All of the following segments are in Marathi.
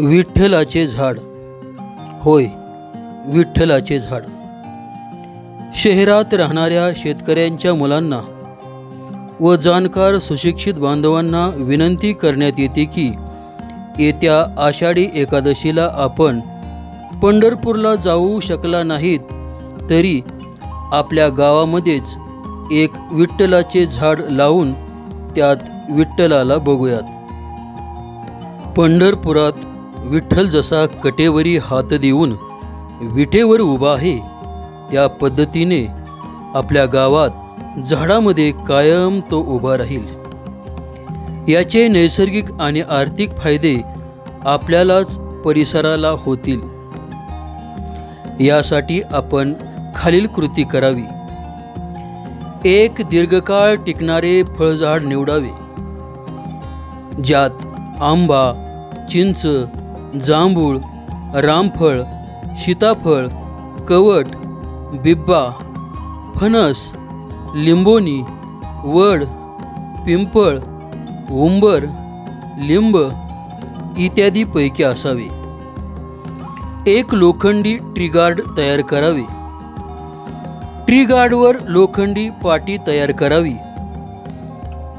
विठ्ठलाचे झाड. होय विठ्ठलाचे झाड. शहरात राहणाऱ्या शेतकऱ्यांच्या मुलांना व जाणकार सुशिक्षित बांधवांना विनंती करण्यात येते की येत्या आषाढी एकादशीला आपण पंढरपूरला जाऊ शकला नाहीत तरी आपल्या गावामध्येच एक विठ्ठलाचे झाड लावून त्यात विठ्ठलाला बघूयात. पंढरपुरात विठ्ठल जसा कटेवरी हात देऊन विटेवर उभा आहे त्या पद्धतीने आपल्या गावात झाडामध्ये कायम तो उभा राहील. याचे नैसर्गिक आणि आर्थिक फायदे आपल्यालाच परिसराला होतील. यासाठी आपण खालील कृती करावी. एक दीर्घकाळ टिकणारे फळझाड निवडावे. ज्यात आंबा चिंच जांभूळ रामफळ सीताफळ कवट बिब्बा फणस लिंबोनी वड पिंपळ उंबर लिंब इत्यादीपैकी असावे. एक लोखंडी ट्रीगार्ड तयार करावे. ट्रीगार्डवर लोखंडी पाटी तयार करावी.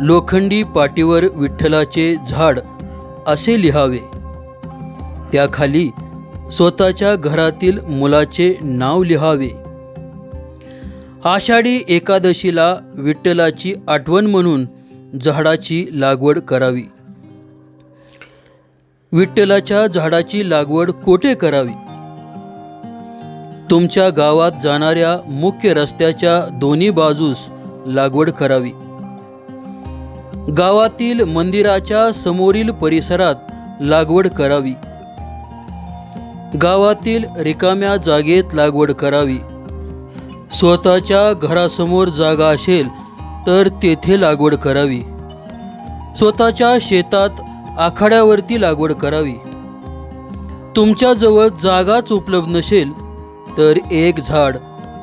लोखंडी पाटीवर विठ्ठलाचे झाड असे लिहावे. त्याखाली स्वतःच्या घरातील मुलाचे नाव लिहावे. आषाढी एकादशीला विठ्ठलाची आठवण म्हणून झाडाची लागवड करावी. विठ्ठलाच्या झाडाची लागवड कोठे करावी? तुमच्या गावात जाणाऱ्या मुख्य रस्त्याच्या दोन्ही बाजूस लागवड करावी. गावातील मंदिराच्या समोरील परिसरात लागवड करावी. गावातील रिकाम्या जागेत लागवड करावी. स्वतःच्या घरासमोर जागा असेल तर तेथे लागवड करावी. स्वतःच्या शेतात आखाड्यावरती लागवड करावी. तुमच्याजवळ जागाच उपलब्ध नसेल तर एक झाड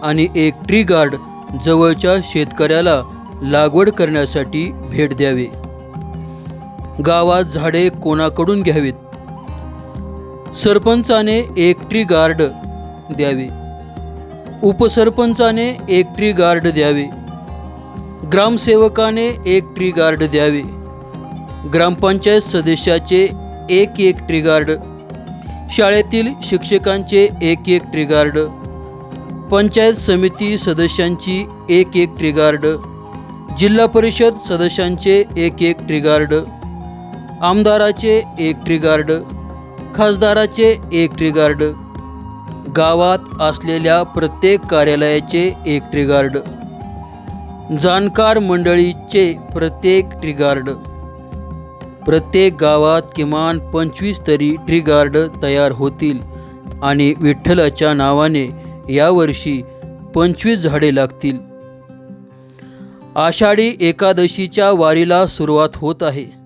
आणि एक ट्री गार्ड जवळच्या शेतकऱ्याला लागवड करण्यासाठी भेट द्यावे. गावात झाडे कोणाकडून घ्यावीत? सरपंचाने एक ट्री गार्ड द्यावे. उपसरपंचाने एक ट्री गार्ड द्यावे. ग्रामसेवकाने एक ट्री गार्ड द्यावे. ग्रामपंचायत सदस्याचे एक एक ट्री गार्ड शाळेतील शिक्षकांचे एक एक ट्री गार्ड पंचायत समिती सदस्यांची एक एक ट्री गार्ड जिल्हा परिषद सदस्यांचे एक एक ट्री गार्ड आमदाराचे एक ट्री गार्ड खासदाराचे एक ट्रीगार्ड गावात असलेल्या प्रत्येक कार्यालयाचे एक ट्रीगार्ड जाणकार मंडळीचे प्रत्येक ट्री गार्ड प्रत्येक गावात किमान पंचवीस तरी ट्री गार्ड तयार होतील आणि विठ्ठलाच्या नावाने यावर्षी पंचवीस झाडे लागतील. आषाढी एकादशीच्या वारीला सुरुवात होत आहे.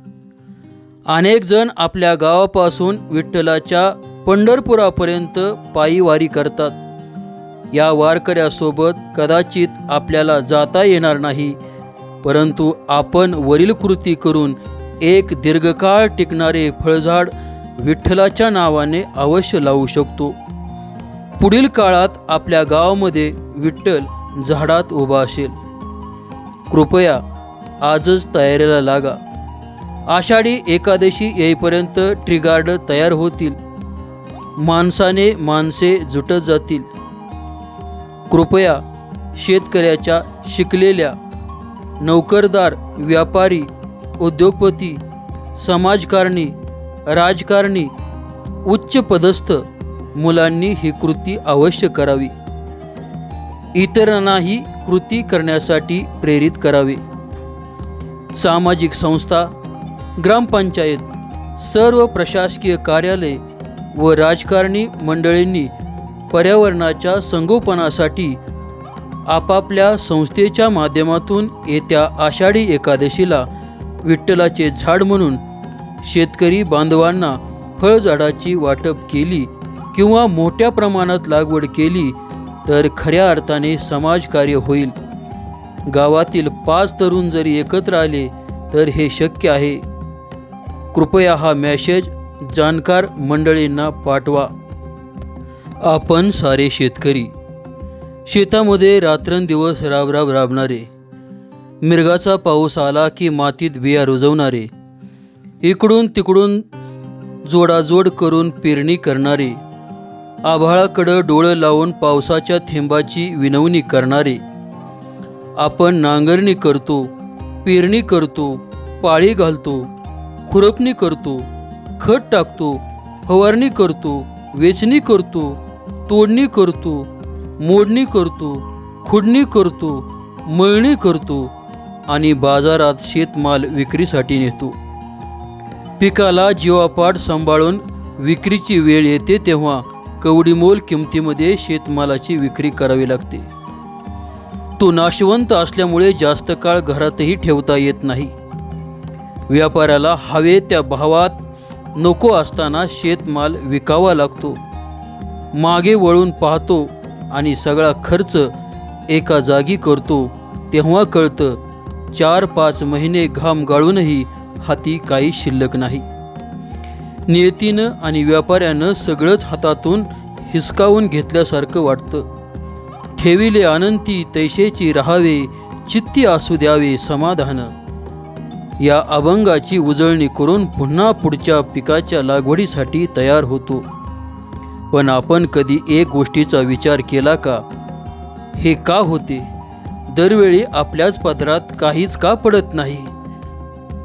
अनेक जण आपल्या गावापासून विठ्ठलाच्या पंढरपुरापर्यंत पायी वारी करतात. या वारकऱ्यासोबत कदाचित आपल्याला जाता येणार नाही परंतु आपण वरील कृती करून एक दीर्घकाळ टिकणारे फळझाड विठ्ठलाच्या नावाने अवश्य लावू शकतो. पुढील काळात आपल्या गावामध्ये विठ्ठल झाडात उभा असेल. कृपया आजच तयारीला लागा. आषाढी एकादशी येईपर्यंत ट्रिगार्ड तयार होतील. माणसाने माणसे जुटत जातील. कृपया शेतकऱ्याच्या शिकलेल्या नोकरदार व्यापारी उद्योगपती समाजकारणी राजकारणी उच्च पदस्थ मुलांनी ही कृती अवश्य करावी. इतरांनाही कृती करण्यासाठी प्रेरित करावे. सामाजिक संस्था ग्रामपंचायत सर्व प्रशासकीय कार्यालय व राजकारणी मंडळींनी पर्यावरणाच्या संगोपनासाठी आपापल्या संस्थेच्या माध्यमातून येत्या आषाढी एकादशीला विठ्ठलाचे झाड म्हणून शेतकरी बांधवांना फळझाडाची वाटप केली किंवा मोठ्या प्रमाणात लागवड केली तर खऱ्या अर्थाने समाजकार्य होईल. गावातील पाच तरुण जरी एकत्र आले तर हे शक्य आहे. कृपया हा मॅसेज जाणकार मंडळींना पाठवा. आपण सारे शेतकरी शेतामध्ये रात्रंदिवस राबराब राबणारे मिरगाचा पाऊस आला की मातीत बिया रुजवणारे इकडून तिकडून जोडाजोड करून पेरणी करणारे आभाळाकडं डोळं लावून पावसाच्या थेंबाची विनवणी करणारे आपण नांगरणी करतो पेरणी करतो पाळी घालतो खुरपणी करतो खत टाकतो फवारणी करतो वेचणी करतो तोडणी करतो मोडणी करतो खुडणी करतो मळणी करतो आणि बाजारात शेतमाल विक्रीसाठी नेतो. पिकाला जीवापाठ सांभाळून विक्रीची वेळ येते तेव्हा कवडीमोल किमतीमध्ये शेतमालाची विक्री करावी लागते. तो नाशवंत असल्यामुळे जास्त काळ घरातही ठेवता येत नाही. व्यापाऱ्याला हवे त्या भावात नको असताना शेतमाल विकावा लागतो. मागे वळून पाहतो आणि सगळा खर्च एका जागी करतो तेव्हा कळतं चार पाच महिने घाम गाळूनही हाती काही शिल्लक नाही. नियतीनं आणि व्यापाऱ्यानं सगळंच हातातून हिसकावून घेतल्यासारखं वाटतं. ठेविले आनंती तैशेची राहावे चित्ती असू द्यावे समाधान. या अभंगाची उजळणी करून पुन्हा पुढच्या पिकाच्या लागवडीसाठी तयार होतो. पण आपण कधी एक गोष्टीचा विचार केला का? हे का होते? दरवेळी आपल्याच पदरात काहीच का पडत नाही?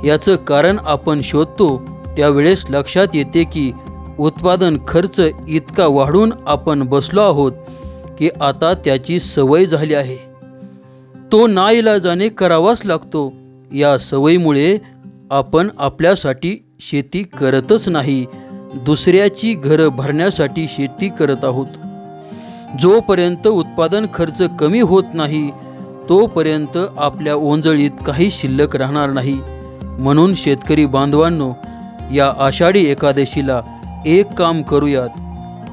याचं कारण आपण शोधतो त्यावेळेस लक्षात येते की उत्पादन खर्च इतका वाढून आपण बसलो आहोत की आता त्याची सवय झाली आहे. तो नाईलाजाने करावाच लागतो. या सवयीमुळे आपण आपल्यासाठी शेती करतच नाही. दुसऱ्याची घरं भरण्यासाठी शेती करत आहोत. जोपर्यंत उत्पादन खर्च कमी होत नाही तोपर्यंत आपल्या ओंजळीत काही शिल्लक राहणार नाही. म्हणून शेतकरी बांधवांनो या आषाढी एकादशीला एक काम करूयात.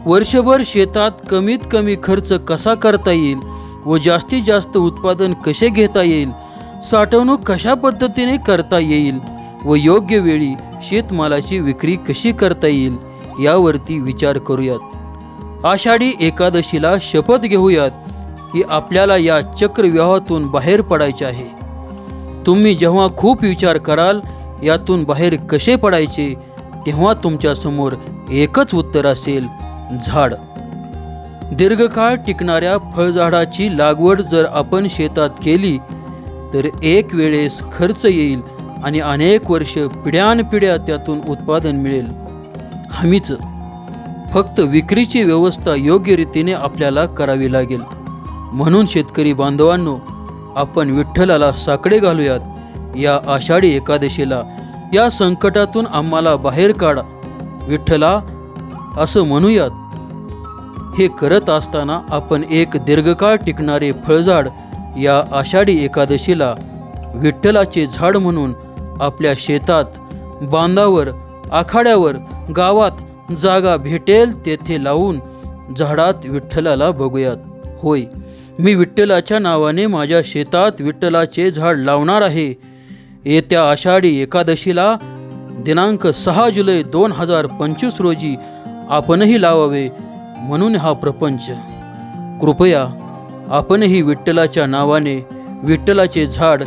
वर्षभर शेतात कमीत कमी खर्च कसा करता येईल व जास्तीत जास्त उत्पादन कसे घेता येईल साठवणूक कशा पद्धतीने करता येईल व योग्य वेळी शेतमालाची विक्री कशी करता येईल यावरती विचार करूयात. आषाढी एकादशीला शपथ घेऊयात की आपल्याला या चक्रव्यूहातून बाहेर पडायचे आहे. तुम्ही जेव्हा खूप विचार कराल यातून बाहेर कसे पडायचे तेव्हा तुमच्यासमोर एकच उत्तर असेल झाड. दीर्घकाळ टिकणाऱ्या फळझाडाची लागवड जर आपण शेतात केली तर एक वेळेस खर्च येईल आणि अनेक वर्ष पिढ्यानपिढ्या त्यातून उत्पादन मिळेल. हमीच. फक्त विक्रीची व्यवस्था योग्य रीतीने आपल्याला करावी लागेल. म्हणून शेतकरी बांधवांनो आपण विठ्ठलाला साकडे घालूयात. या आषाढी एकादशीला या संकटातून आम्हाला बाहेर काढा. विठ्ठला असं म्हणूयात. हे करत असताना आपण एक दीर्घकाळ टिकणारे फळझाड या आषाढी एकादशीला विठ्ठलाचे झाड म्हणून आपल्या शेतात बांधावर आखाड्यावर गावात जागा भेटेल तेथे लावून झाडात विठ्ठलाला बघूयात. होय मी विठ्ठलाच्या नावाने माझ्या शेतात विठ्ठलाचे झाड लावणार आहे. येत्या आषाढी एकादशीला दिनांक सहा जुलै दोन हजार पंचवीस रोजी आपणही लावावे म्हणून हा प्रपंच. कृपया आपणही विठ्ठलाच्या नावाने विठ्ठलाचे झाड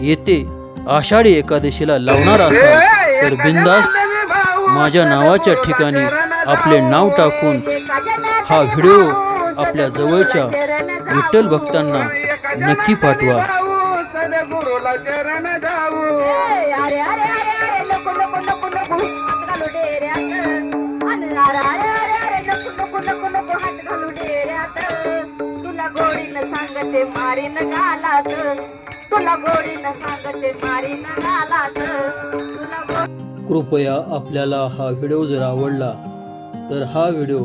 येते आषाढी एकादशीला लावणार असाल तर बिंदास्त माझ्या नावाच्या ठिकाणी आपले नाव टाकून हा व्हिडिओ आपल्या जवळच्या विठ्ठल भक्तांना नक्की पाठवा. गुरुला चरण सांगते मारीन गालात. तुला गोरीन सांगते मारीन गालात. तुला कृपया आपल्याला हा व्हिडिओ जर आवडला तर हा व्हिडिओ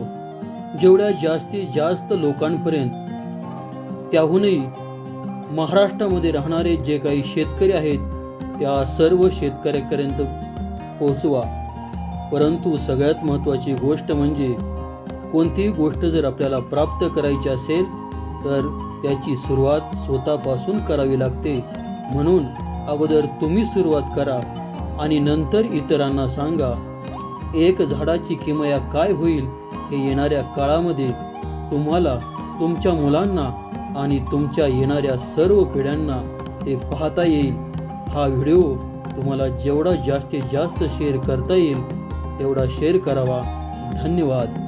जेवढ्या जास्तीत जास्त लोकांपर्यंत त्याहूनही महाराष्ट्रामध्ये राहणारे जे काही शेतकरी आहेत त्या सर्व शेतकऱ्यापर्यंत पोचवा परंतु सगळ्यात महत्त्वाची गोष्ट म्हणजे कोणतीही गोष्ट जर आपल्याला प्राप्त करायची असेल तर त्याची सुरुवात स्वतःपासून करावी लागते. म्हणून अगोदर तुम्ही सुरुवात करा आणि नंतर इतरांना सांगा एक झाडाची किमया काय होईल हे येणाऱ्या काळामध्ये? तुम्हाला तुमच्या मुलांना आणि तुमच्या येणाऱ्या सर्व पिढ्यांना ते पाहता येईल. हा व्हिडिओ तुम्हाला जेवढा जास्तीत जास्त शेअर करता येईल तेवढा शेअर करावा. धन्यवाद.